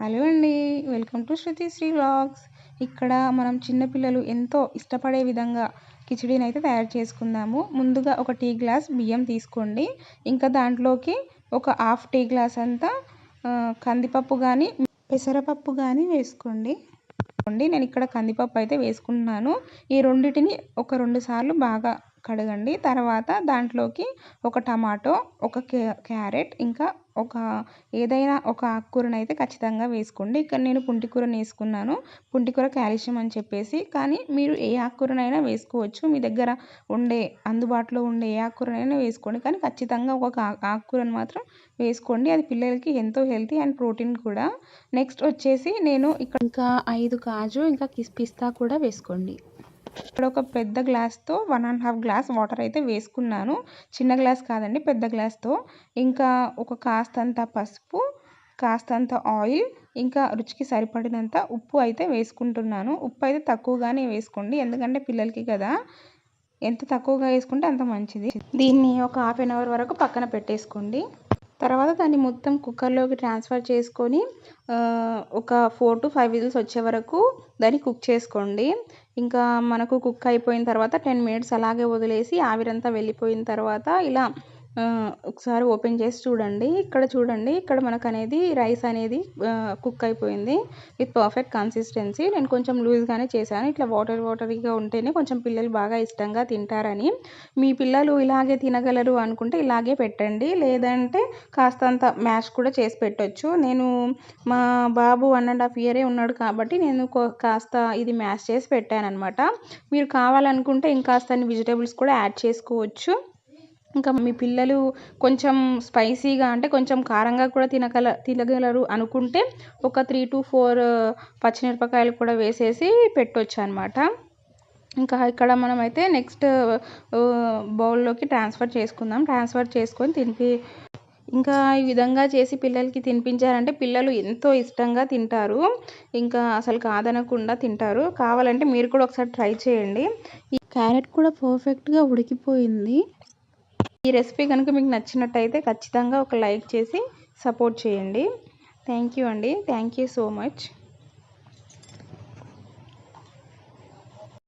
Hello అండి welcome to Shruti Sri vlogs. ఇక్కడ మనం చిన్నపిల్లలు ఎంతో ఇష్టపడే విధంగా కిచడీని అయితే తయారు చేసుకుందాము. ముందుగా ఒక టీ గ్లాస్ బియ్యం తీసుకోండి. ఇంకా దాంట్లోకి ఒక హాఫ్ టీ గ్లాస్ అంతా కందిపప్పు కానీ పెసరపప్పు కానీ వేసుకోండి. నేను ఇక్కడ కందిపప్పు అయితే వేసుకుంటున్నాను. ఈ రెండింటిని ఒక రెండు సార్లు బాగా కడగండి. తర్వాత దాంట్లోకి ఒక టమాటో ఒక క్యారెట్ ఇంకా ఒక ఏదైనా ఒక ఆకుకూరను అయితే ఖచ్చితంగా వేసుకోండి. ఇక్కడ నేను పుంటికూరను వేసుకున్నాను పుంటికూర క్యాల్షియం అని చెప్పేసి. కానీ మీరు ఏ ఆకుకూరనైనా వేసుకోవచ్చు. మీ దగ్గర ఉండే అందుబాటులో ఉండే ఏ ఆకుకూరనైనా వేసుకోండి. కానీ ఖచ్చితంగా ఒక ఆకుకూరను మాత్రం వేసుకోండి. అది పిల్లలకి ఎంతో హెల్తీ అండ్ ప్రోటీన్ కూడా. నెక్స్ట్ వచ్చేసి నేను ఇక్కడ ఇంకా ఐదు కాజు ఇంకా కిస్ పిస్తా కూడా వేసుకోండి. ఇక్కడ ఒక పెద్ద గ్లాస్తో one and half glass water అయితే వేసుకున్నాను. చిన్న గ్లాస్ కాదండి పెద్ద గ్లాస్తో. ఇంకా ఒక కాస్తంత పసుపు కాస్తంత ఆయిల్ ఇంకా రుచికి సరిపడినంత ఉప్పు అయితే వేసుకుంటున్నాను. ఉప్పు అయితే తక్కువగానే వేసుకోండి ఎందుకంటే పిల్లలకి కదా. ఎంత తక్కువగా వేసుకుంటే అంత మంచిది. దీన్ని ఒక హాఫ్ అన్ అవర్ వరకు పక్కన పెట్టేసుకోండి. తర్వాత దాన్ని మొత్తం కుక్కర్లోకి ట్రాన్స్ఫర్ చేసుకొని ఒక ఫోర్ టు ఫైవ్ విజిల్స్ వచ్చే వరకు దాన్ని కుక్ చేసుకోండి. ఇంకా మనకు కుక్ అయిపోయిన తర్వాత టెన్ మినిట్స్ అలాగే వదిలేసి ఆవిరంతా వెళ్ళిపోయిన తర్వాత ఇలా ఒకసారి ఓపెన్ చేసి చూడండి. ఇక్కడ చూడండి. ఇక్కడ మనకు అనేది రైస్ అనేది కుక్ అయిపోయింది విత్ పర్ఫెక్ట్ కన్సిస్టెన్సీ. నేను కొంచెం లూజ్గానే చేశాను. ఇట్లా వాటర్ వాటర్గా ఉంటేనే కొంచెం పిల్లలు బాగా ఇష్టంగా తింటారని. మీ పిల్లలు ఇలాగే తినగలరు అనుకుంటే ఇలాగే పెట్టండి. లేదంటే కాస్తంత మ్యాష్ కూడా చేసి పెట్టచ్చు. నేను మా బాబు వన్ అండ్ హాఫ్ ఇయరే ఉన్నాడు కాబట్టి నేను కాస్త ఇది మ్యాష్ చేసి పెట్టాను అనమాట మీరు కావాలనుకుంటే ఇంకాస్త వెజిటేబుల్స్ కూడా యాడ్ చేసుకోవచ్చు. ఇంకా మీ పిల్లలు కొంచెం స్పైసీగా అంటే కొంచెం కారంగా కూడా తినగల తినగలరు అనుకుంటే ఒక త్రీ టు ఫోర్ పచ్చిమిరపకాయలు కూడా వేసేసి పెట్టవచ్చు అనమాట ఇంకా ఇక్కడ మనమైతే నెక్స్ట్ బౌల్లోకి ట్రాన్స్ఫర్ చేసుకుందాం. ట్రాన్స్ఫర్ చేసుకొని తినిపి ఇంకా ఈ విధంగా చేసి పిల్లలకి తినిపించారంటే పిల్లలు ఎంతో ఇష్టంగా తింటారు. ఇంకా అసలు కాదనకుండా తింటారు. కావాలంటే మీరు కూడా ఒకసారి ట్రై చేయండి. ఈ క్యారెట్ కూడా పర్ఫెక్ట్గా ఉడికిపోయింది. ఈ రెసిపీ కనుక మీకు నచ్చినట్టయితే ఖచ్చితంగా ఒక లైక్ చేసి సపోర్ట్ చేయండి. థ్యాంక్ యూ అండి. Thank you so much.